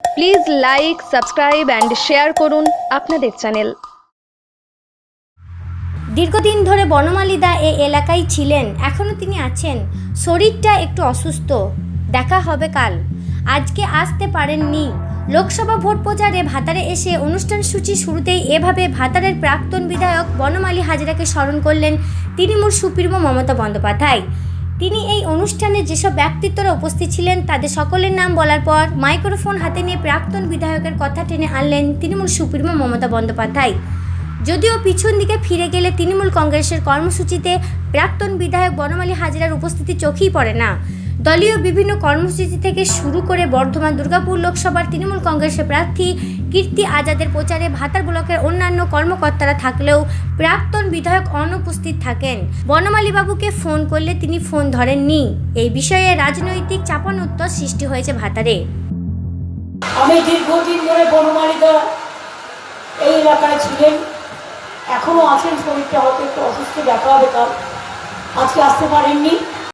Please like subscribe and share করুন আপনাদের channel দীর্ঘদিন ধরে বনমালীদা এ এলাকায় ছিলেন এখনও তিনি আছেন। শরীরটা একটু অসুস্থ। দেখা হবে কাল। আজকে আসতে পারেননি। লোকসভা ভোট প্রচারে ভাতারে এসে অনুষ্ঠান সূচি শুরুতেই এভাবে ভাতারের প্রাক্তন বিধায়ক বনমালী হাজরাকে স্মরণ করলেন তৃণমূল সুপ্রিমো মমতা বন্দ্যোপাধ্যায়। তিনি এই অনুষ্ঠানে যেসব ব্যক্তিত্বরা উপস্থিত ছিলেন তাদের সকলের নাম বলার পর মাইক্রোফোন হাতে নিয়ে প্রাক্তন বিধায়কের কথা টেনে আনলেন তৃণমূল সুপ্রিমো মমতা বন্দ্যোপাধ্যায়। যদিও পিছন দিকে ফিরে গেলে তৃণমূল কংগ্রেসের কর্মসূচিতে প্রাক্তন বিধায়ক বনমালী হাজিরার উপস্থিতি চোখেই পড়ে না। দলীয় বিভিন্ন কর্মসূচি থেকে শুরু করে বর্ধমান দুর্গাপুর লোকসভার তৃণমূল কংগ্রেসের প্রার্থী কীর্তি আজাদের প্রচারে ভাতার ব্লকের অন্যান্য কর্মকর্তারা থাকলেও প্রাক্তন বিধায়ক অনুপস্থিত থাকেন। বনমালী বাবুকে ফোন করলে তিনি ফোন ধরেননি। এই বিষয়ে রাজনৈতিক চাপানোত্তর সৃষ্টি হয়েছে ভাতারে। আমি দীর্ঘদিন ধরে বনমালীদা এই এলাকায় ছিলেন। এখনও আছেন শরীরটা হয়তো একটু অসুস্থ দেখা হবে কাল। আজকে আসতে পারেননি।